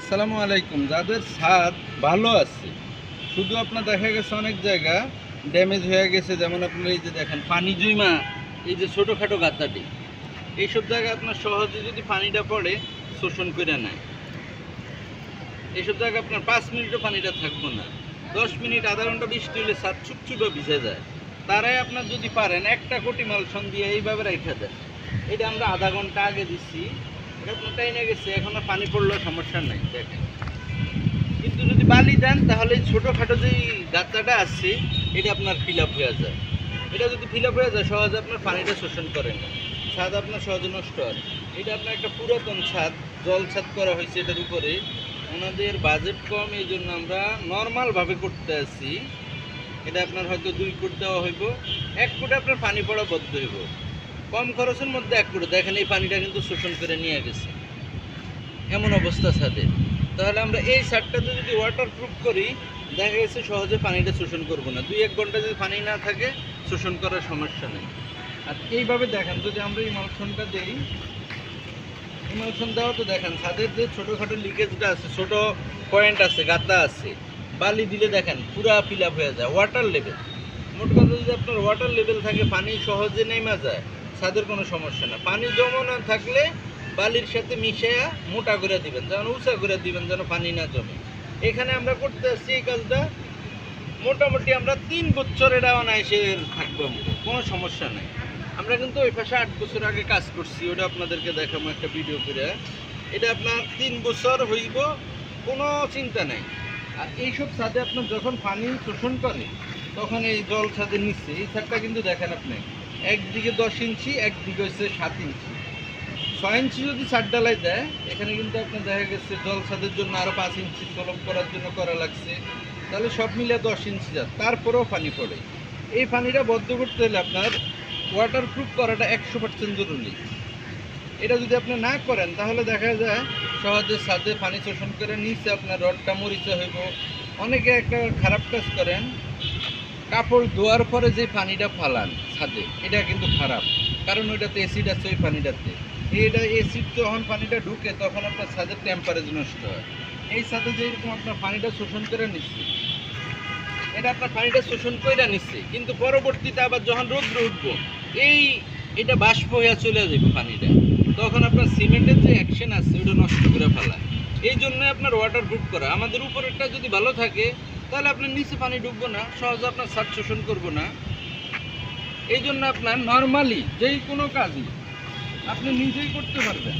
আসসালামু আলাইকুম। যাদের ছাদ ভালো আছে, শুধু আপনার দেখা গেছে অনেক জায়গা ড্যামেজ হয়ে গেছে, যেমন আপনার এই যে দেখেন, পানি জুইমা, এই যে ছোটোখাটো গাতাটি এইসব জায়গায় আপনার সহজে যদি পানিটা পড়ে, শোষণ করে নেয়। এইসব জায়গায় আপনার পাঁচ মিনিটও পানিটা থাকব না। দশ মিনিট, আধা ঘণ্টা বৃষ্টি হলে ছাদ ছুপছুপে ভিজে যায়। তারাই আপনার যদি পারেন, একটা কোটি মালসন দিয়ে এইভাবে রেখে দেন। এটা আমরা আধা ঘণ্টা আগে দিচ্ছি এটা আপনার টাইনে গেছে, এখন পানি পড়লেও সমস্যা নাই, দেখেন। কিন্তু যদি বালি দেন, তাহলে ছোটোখাটো যে গাছাটা আছে, এটা আপনার ফিল আপ হয়ে যায়। এটা যদি ফিল আপ হয়ে যায়, সহজে আপনার পানিটা শোষণ করে না। ছাদ আপনার সহজে নষ্ট হয় এটা আপনার একটা পুরাতন ছাদ, জল ছাদ করা হয়েছে এটার উপরে। ওনাদের বাজেট কম, এই জন্য আমরা নর্মালভাবে করতে আছি। এটা আপনার হয়তো দুই ফুট দেওয়া হইব, এক ফুটে আপনার পানি পড়া বদ্ধ হইব। কম খরচের মধ্যে এক করে দেখেন এই পানিটা কিন্তু শোষণ করে নিয়ে গেছে। এমন অবস্থা ছাদে। তাহলে আমরা এই ছাদটাতে যদি ওয়াটার প্রুফ করি, দেখা গেছে সহজে পানিটা শোষণ করব না। দুই এক ঘণ্টা যদি পানি না থাকে, শোষণ করার সমস্যা নেই। আর এইভাবে দেখেন, যদি আমরা এই ইমালশনটা দেই ইমালশন দেওয়া তো দেখেন, ছাদের যে ছোটোখাটো লিকেজটা আছে, ছোট পয়েন্ট আছে, গাতা আছে, বালি দিলে দেখেন পুরা ফিল হয়ে যায় ওয়াটার লেভেল মোট কথা যদি আপনার ওয়াটার লেভেল থাকে, পানি সহজে নেমে যায়। ছাদের কোনো সমস্যা না। পানি জমানো থাকলে বালির সাথে মিশিয়ে মোটা করে দিবেন, যেন উঁচা করে দিবেন, যেন পানি না জমে। এখানে আমরা করতে আসছি এই কাজটা। মোটামুটি আমরা তিন বছর এটা অনায়াসে থাকব কোনো সমস্যা নাই। আমরা কিন্তু ওই পাশে আট বছর আগে কাজ করছি, ওটা আপনাদেরকে দেখাবো একটা ভিডিও করে। এটা আপনার তিন বছর হইব, কোনো চিন্তা নেই। আর এইসব ছাদে আপনার যখন পানি শোষণ করে, তখন এই জল ছাদের নিচ্ছে এই ছাদটা কিন্তু দেখেন আপনি। একদিকে দশ ইঞ্চি, একদিকে হচ্ছে সাত ইঞ্চি। ছয় ইঞ্চি যদি ছাদ ডালাই দেয়, এখানে কিন্তু আপনার দেখা গেছে জল ছাদের জন্য আরও পাঁচ ইঞ্চি তলব করার জন্য করা লাগছে। তাহলে সব মিলিয়ে দশ ইঞ্চি যাত তারপরেও পানি পড়ে। এই পানিটা বদ্ধ করতে হলে আপনার ওয়াটার প্রুফ করাটা একশো পার্সেন্ট জরুরি। এটা যদি আপনি না করেন, তাহলে দেখা যায় সহজে ছাদে পানি শোষণ করে নিচে আপনার রডটা মরিচা হইব। অনেকে একটা খারাপ কাজ করেন কাপড় ধোয়ার পরে যে পানিটা ফালান ছাদে, এটা কিন্তু খারাপ। কারণ ওইটাতে অ্যাসিড আছে ওই পানিটাতে। এইটা অ্যাসিড যখন পানিটা ঢুকে, তখন আপনার ছাদের টেম্পারেচার নষ্ট হয়। এই ছাদে যেরকম আপনার পানিটা শোষণ করে নিচ্ছে। এটা আপনার পানিটা শোষণ করে নিচ্ছে। কিন্তু পরবর্তীতে আবার যখন রৌদ্র উঠবো, এই এটা বাষ্প হয়ে চলে যাবে পানিটা। তখন আপনার সিমেন্টের যে অ্যাকশন আছে ওটা নষ্ট করে ফেলা এই জন্য আপনার ওয়াটার প্রুফ করা। আমাদের উপরেরটা যদি ভালো থাকে তাহলে আপনার নিচে পানি ঢুকবো না, সহজে আপনার ছাদ শোষণ করব না। এই জন্য আপনার নর্মালি যেই কোনো কাজই আপনি নিজেই করতে পারবেন।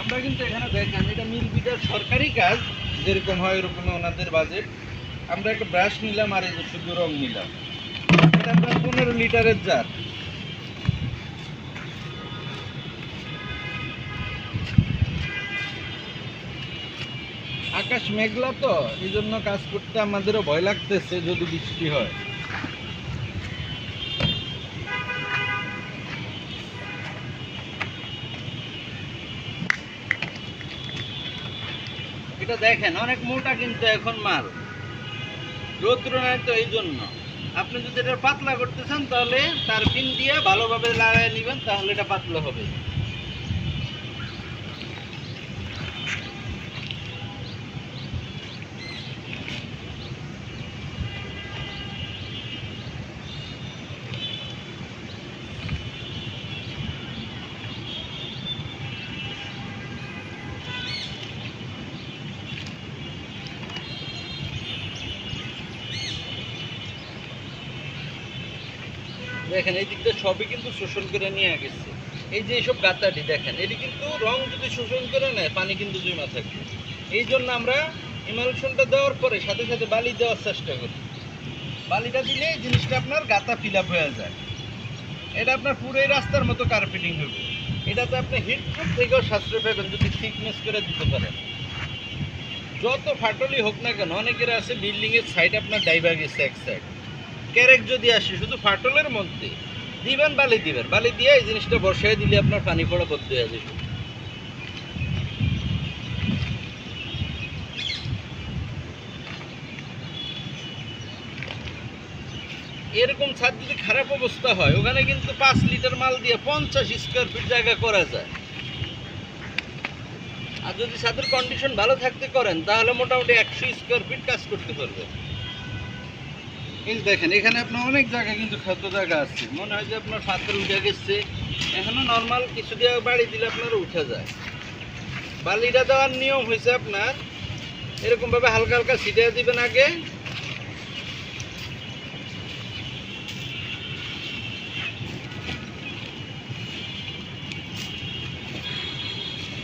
আমরা কিন্তু এখানে দেখেন, এটা মিল বিটার সরকারি কাজ, যেরকম হয় ওরকম ওনাদের বাজেট আমরা একটা ব্রাশ নিলাম আর এই যে শুধু রং নিলাম। এটা আপনার পনেরো লিটারের জার। আকাশ মেঘলা তো, এই জন্য কাজ করতে আমাদেরও ভয় লাগতেছে যদি বৃষ্টি হয়। এটা দেখেন, অনেক মোটা কিন্তু এখন মাল। রৌদ্র নাই তো এই জন্য। আপনি যদি এটা পাতলা করতে চান তাহলে তার পিন দিয়ে ভালোভাবে লাগাই নেবেন, তাহলে এটা পাতলা হবে। দেখেন, এই দিকটা সবই কিন্তু শোষণ করে নিয়ে গেছে। এই যে এইসব গাতাটি দেখেন, এটি কিন্তু রং যদি শোষণ করে নেয়, পানি কিন্তু জমা থাকবে এই জন্য আমরা ইমালশনটা দেওয়ার পরে সাথে সাথে বালি দেওয়ার চেষ্টা করি। বালিটা দিলে এই জিনিসটা আপনার গাতা ফিল আপ হয়ে যায়। এটা আপনার পুরো এই রাস্তার মতো কার্পেটিং হবে। এটাতে আপনি হিট প্রুফ থেকেও সাশ্রয় পাবেন, যদি থিকনেস করে দিতে পারেন। যত ফাটলি হোক না কেন, অনেকের আছে বিল্ডিংয়ের সাইড আপনার ডাইভার গেছে এক সাইড ক্যারেক যদি আসে, শুধু ফাটলের মধ্যে। দিবেন, বালি দিবেন। বালি দিয়ে এই জিনিসটা বসায় দিলে আপনার পানি পড়া বদ্ধ হয়ে যাবে। এরকম ছাদ যদি খারাপ অবস্থা হয়, ওখানে কিন্তু পাঁচ লিটার মাল দিয়ে পঞ্চাশ স্কোয়ার ফিট জায়গা করা যায়। আর যদি ছাদের কন্ডিশন ভালো থাকতে করেন, তাহলে মোটামুটি একশো স্কোয়ার ফিট কাজ করতে পারবে। এই দেখেন, এখানে আপনার অনেক জায়গা কিন্তু ক্ষত জায়গা আছে। মনে হয় যে আপনার পাথর উঠে গেছে। এখনও নর্মাল কিছু দিয়ে বাড়ি দিলে আপনার উঠে যায়। বালিটা দেওয়ার নিয়ম হয়েছে আপনার এরকম ভাবে হালকা হালকা ছিটিয়ে দিবেন আগে।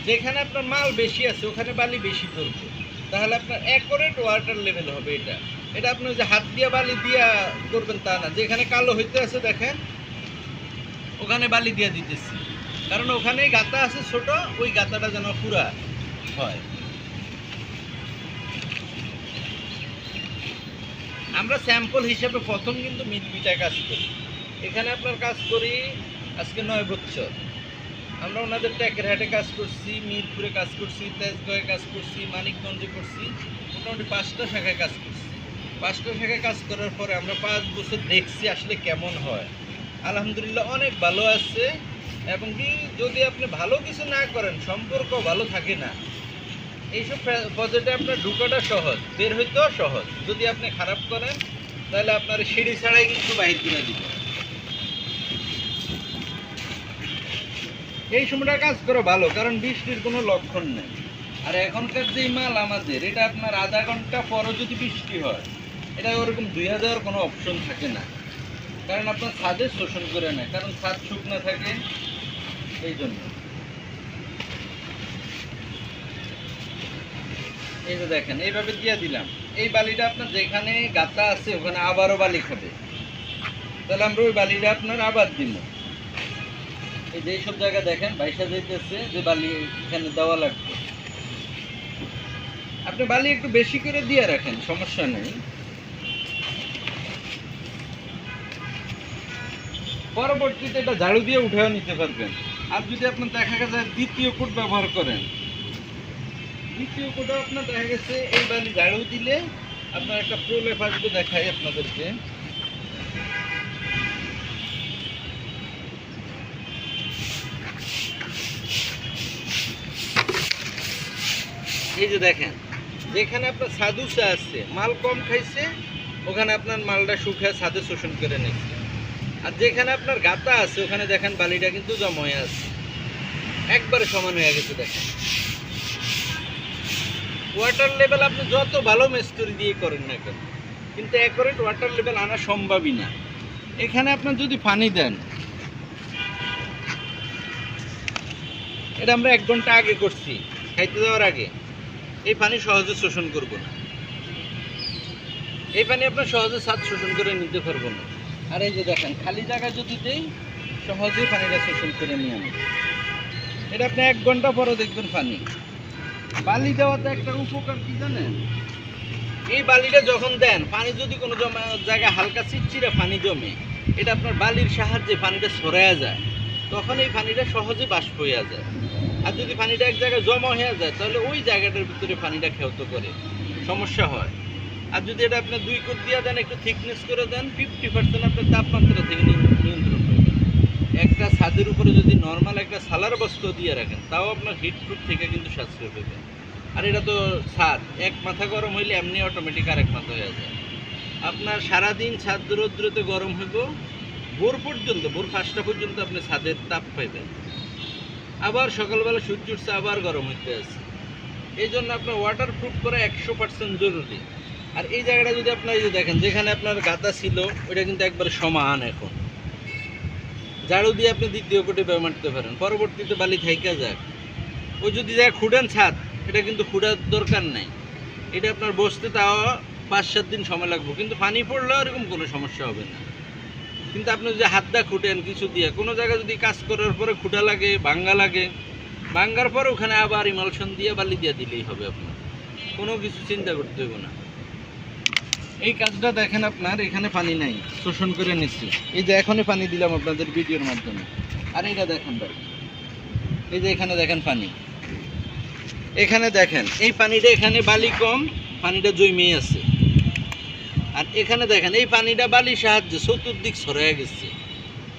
যেখানে আপনার মাল বেশি আছে, ওখানে বালি বেশি পড়বে তাহলে আপনার অ্যাকোরেট ওয়াটার লেভেল হবে এটা। এটা আপনি যে হাত দিয়া বালি দিয়া করবেন তা না। যেখানে কালো হইতে আছে দেখেন, ওখানে বালি দিয়া দিতেছি। কারণ ওখানেই গাতা আছে ছোট, ওই গাতাটা যেন পুরা হয়। আমরা স্যাম্পল হিসেবে প্রথম কিন্তু মিটমিটায় কাজ করি। এখানে আপনার কাজ করি আজকে নয় বছর আমরা ওনাদের ট্যাকের হাটে কাজ করছি, মিরপুরে কাজ করছি তেজগাঁয়ে কাজ করছি, মানিকগঞ্জে করছি, মোটামুটি পাঁচটা শাখায় কাজ করছি। পাঁচটা শাখায় কাজ করার পরে আমরা পাঁচ বছর দেখছি আসলে কেমন হয়। আলহামদুলিল্লাহ অনেক ভালো আছে এবং কি যদি আপনি ভালো কিছু না করেন, সম্পর্ক ভালো থাকে না। এইসব প্রজেক্টে আপনার ঢুকাটা সহজ, বের হইতেও সহজ। যদি আপনি খারাপ করেন, তাহলে আপনার সিঁড়ি ছাড়াই কিন্তু বাহির করে দিবে। এই সময়টা কাজ করা ভালো, কারণ বৃষ্টির কোনো লক্ষণ নেই। আর এখনকার যেই মাল আমাদের, এটা আপনার আধা ঘণ্টা পরও যদি বৃষ্টি হয় এটা ওরকম দুই হাজার কোনো অপশন থাকে না। কারণ আপনার ছাদে শোষণ করে নেয়, কারণ ছাদ শুকনো থাকে এই জন্য। এই যে দেখেন, এইভাবে দিয়ে দিলাম। এই বালিটা আপনার যেখানে গাতা আছে, ওখানে আবারও বালি খাবে। তাহলে আমরা ওই বালিটা আপনার আবার দিব। এই যে সব জায়গা দেখেন বাইশা যাইতেছে যে বালি এখানে দেওয়া লাগবে। আপনি বালি একটু বেশি করে দিয়ে রাখেন, সমস্যা নেই। পরবর্তীতে এটা ঝাড়ু দিয়ে উঠেও নিতে পারবেন। আর যদি আপনার দেখা গেছে দ্বিতীয় কোট ব্যবহার করেন, দ্বিতীয় কোটও আপনার দেখা গেছে, এই বালি ঝাড়ু দিলে আপনার একটা প্রলেপ আসবে দেখাই আপনাদেরকে। এই যে দেখেন, যেখানে আপনার সাদুসা আছে, মাল কম খাইছে, ওখানে আপনার মালটা শুকায় সাদে শোষণ করে নিচ্ছে। আর যেখানে আপনার গাতা আছে, ওখানে দেখেন বালিটা কিন্তু জমা হয়ে আছে। একবারে সমান হয়ে গেছে দেখেন। ওয়াটার লেভেল আপনি যত ভালো মিস্ত্রি দিয়ে করেন না কেন, কিন্তু অ্যাকোরেট ওয়াটার লেভেল আনা সম্ভবই না। এখানে আপনার যদি পানি দেন, এটা আমরা এক ঘণ্টা আগে করছি, খাইতে যাওয়ার আগে। এই পানি সহজে শোষণ করব না। এই পানি আপনার সহজে স্বাদ শোষণ করে নিতে পারব না। আর এই যে দেখেন, খালি জায়গায় যদি দেই সহজেই পানিটা শোষণ করে নিয়ে আনি। এটা আপনি এক ঘণ্টা পরে দেখবেন পানি। বালি দেওয়াতে একটা উপকার কি জানেন? এই বালিটা যখন দেন, পানি যদি কোনো জমা জায়গায় হালকা চিটচিরে পানি জমে, এটা আপনার বালির সাহায্যে পানিটা সরায়া যায়। তখন এই পানিটা সহজে বাষ্প হইয়া যায়। আর যদি পানিটা এক জায়গায় জমা হয়ে যায়, তাহলে ওই জায়গাটার ভিতরে পানিটা ক্ষেত করে। সমস্যা হয়। আর যদি এটা আপনি দুই কোট দিয়ে দেন, একটু থিকনেস করে দেন ফিফটি পার্সেন্ট আপনার তাপমাত্রা থেকে নিয়ন্ত্রণ একটা ছাদের উপরে যদি নর্মাল একটা সালার বস্ত্র দিয়ে রাখেন, তাও আপনার হিট প্রুফ থেকে কিন্তু সাশ্রয় পাবেন আর এটা তো ছাদ, এক মাথা গরম হইলে এমনি অটোমেটিক আরেক মাথা হয়ে যায়। আপনার সারাদিন ছাদ রৌদ্রতে গরম হইব, ভোর পর্যন্ত, ভোর পাঁচটা পর্যন্ত আপনি ছাদের তাপ পাইবেন। আবার সকালবেলা সূর্য উঠছে, আবার গরম হইতে আছে। এই জন্য আপনার ওয়াটার প্রুফ করা একশো পার্সেন্ট জরুরি। আর এই জায়গাটা যদি আপনার এই যে দেখেন, যেখানে আপনার গাতা ছিল, ওইটা কিন্তু একবারে সমান এখন। ঝাড়ু দিয়ে আপনি দ্বিতীয় কোটে করতে পারেন। পরবর্তীতে বালি থাইকা যাক। ওই যদি জায়গায় খুঁড়েন ছাদ, এটা কিন্তু খুঁড়ার দরকার নাই। এটা আপনার বসতে তাও পাঁচ, সাত দিন সময় লাগবে। কিন্তু পানি পড়লেও এরকম কোনো সমস্যা হবে না। কিন্তু আপনি যদি হাত দা খুঁটেন কিছু দিয়ে, কোনো জায়গায় যদি কাজ করার পরে খুঁটা লাগে ভাঙ্গা লাগে ভাঙ্গার পরে ওখানে আবার ইমালশন দিয়ে বালি দিয়ে দিলেই হবে আপনার। কোনো কিছু চিন্তা করতে হবে না। এই কাজটা দেখেন আপনার, এখানে পানি নাই, শোষণ করে নিচ্ছি। এই যে এখনই পানি দিলাম আপনাদের ভিডিওর মাধ্যমে। আর এটা দেখেন এই যে এখানে দেখেন পানি। এখানে দেখেন, এই পানিটা এখানে বালি কম, পানিটা জমে আছে। আর এখানে দেখেন, এই পানিটা বালির সাহায্যে চতুর্দিক ছড়ায় গেছে।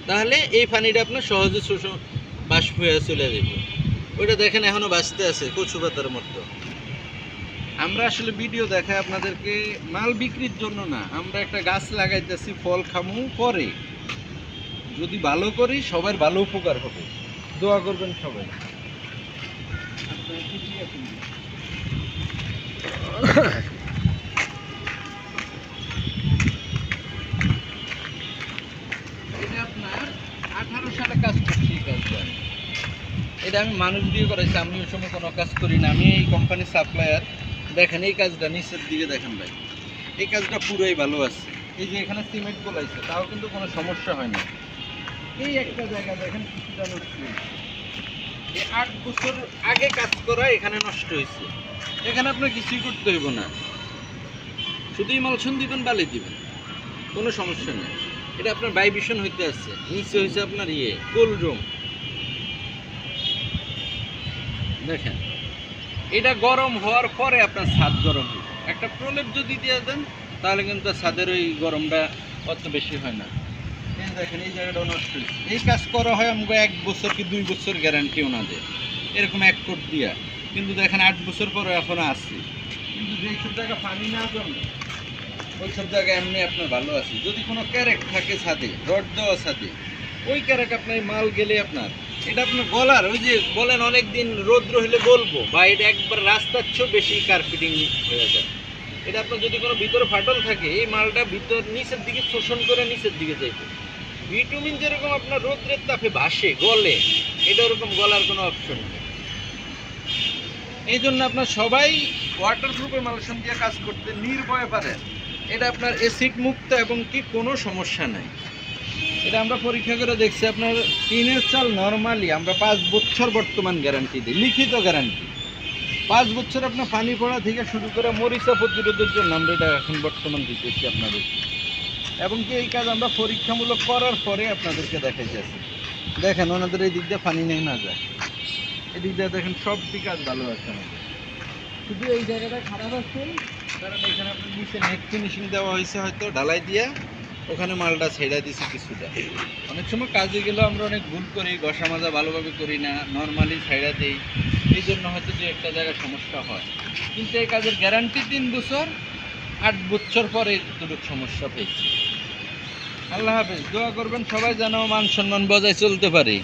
তাহলে এই পানিটা আপনার সহজে শোষণ, বাষ্প হয়ে চলে যাবে। ওইটা দেখেন এখনও বাঁচতে আছে কচু পাতার মতো। আমরা আসলে ভিডিও দেখাই আপনাদেরকে মাল বিক্রির জন্য না, আমরা একটা গাছ লাগাইতেছি, ফল খামু, পরে। যদি ভালো করি সবার ভালো উপকার হবে। দোয়া করবেন সবাই। এটা আপনার আঠারো সালে কাজ করছি এটা আমি মানুষ দিয়ে করাইছি আমি ওই সময় কোনো কাজ করি না। আমি এই কোম্পানির সাপ্লায়ার দেখেন, এই কাজটা নিচের দিকে দেখেন ভাই। এই কাজটা পুরোই ভালো আছে। এই যে এখানে সিমেন্ট গোলাইছে তাও কিন্তু কোনো সমস্যা হয় না। এই একটা জায়গা দেখেন, কিছুটা নষ্ট এই আট বছর আগে কাজ করা এখানে নষ্ট হয়েছে। এখানে আপনার কিছুই করতে হইব না। শুধু ইমালশন দিবেন, বালি দিবেন। কোনো সমস্যা নেই। এটা আপনার ভাইব্রেশন হইতে আছে। নিচে হয়েছে আপনার ইয়ে কোল্ড রুম দেখেন। এটা গরম হওয়ার পরে আপনার ছাদ গরম হবে। একটা প্রলেপ যদি দিয়ে দেন, তাহলে কিন্তু ছাদের ওই গরমটা অত বেশি হয় না। দেখেন, এই জায়গাটা এই কাজ করা হয় আমাকে এক বছর কি দুই বছর গ্যারান্টি ওনাদের। এরকম এক কোট দিয়া। কিন্তু দেখেন, আট বছর পরে এখনও আসছে কিন্তু যেই সব জায়গা পানি না জমে ওই সব জায়গায় এমনি আপনার ভালো আছে। যদি কোনো ক্যারেক থাকে ছাদে, রড দেওয়া ছাদে, ওই ক্যারেক আপনার মাল গেলে আপনার এটা আপনার গলার ওই যে বলেন অনেক দিন রৌদ্র হলে বলব বা এটা একবার রাস্তার চেয়েও বেশি কার্পেটিং হয়ে যায়। এটা আপনার যদি কোনো ভিতরে ফাটল থাকে, এই মালটা ভিতর নিচের দিকে শোষণ করে নিচের দিকে যাইবে ভিটামিন যেরকম আপনার রৌদ্রের তাপে ভাসে, গলে, এটা ওরকম গলার কোনো অপশন নেই। এই জন্য আপনার সবাই ওয়াটারপ্রুফের মালসম দিয়ে কাজ করতে নির্ভয়ে পারেন। এটা আপনার অ্যাসিড মুক্ত এবং কি কোনো সমস্যা নাই। এটা আমরা পরীক্ষা করে দেখছি আপনার টিনের চাল নর্মালি আমরা পাঁচ বছর বর্তমান গ্যারান্টি দিই লিখিত গ্যারান্টি পাঁচ বছর আপনার পানি পড়া থেকে শুরু করে মরিচা প্রতিরোধের জন্য আমরা এটা এখন বর্তমান দিতেছি আপনাদের। এবং কি এই কাজ আমরা পরীক্ষামূলক করার পরে আপনাদেরকে দেখাইতেছি দেখেন ওনাদের এই দিক দিয়ে পানি নেই না যায়। এই দিক দিয়ে দেখেন সব কাজ ভালো আছে আমাদের। শুধু এই জায়গাটা খারাপ আছে? কারণ এখানে আপনার নিচে নেট ফিনিশিং দেওয়া হয়েছে হয়তো ঢালাই দিয়া। ওখানে মালটা ছেড়ে দিছি কিছুটা। অনেক সময় কাজে গেলেও আমরা অনেক ভুল করি গসা মাজা ভালোভাবে করি না নর্মালি ছেড়া দিই। এই জন্য হয়তো যে একটা জায়গায় সমস্যা হয়। কিন্তু এই কাজের গ্যারান্টি তিন বছর, আট বছর পরে দুটো সমস্যা পেয়েছি। আল্লাহ হাফেজ, দোয়া করবেন সবাই যেন মান সম্মান বজায় চলতে পারে।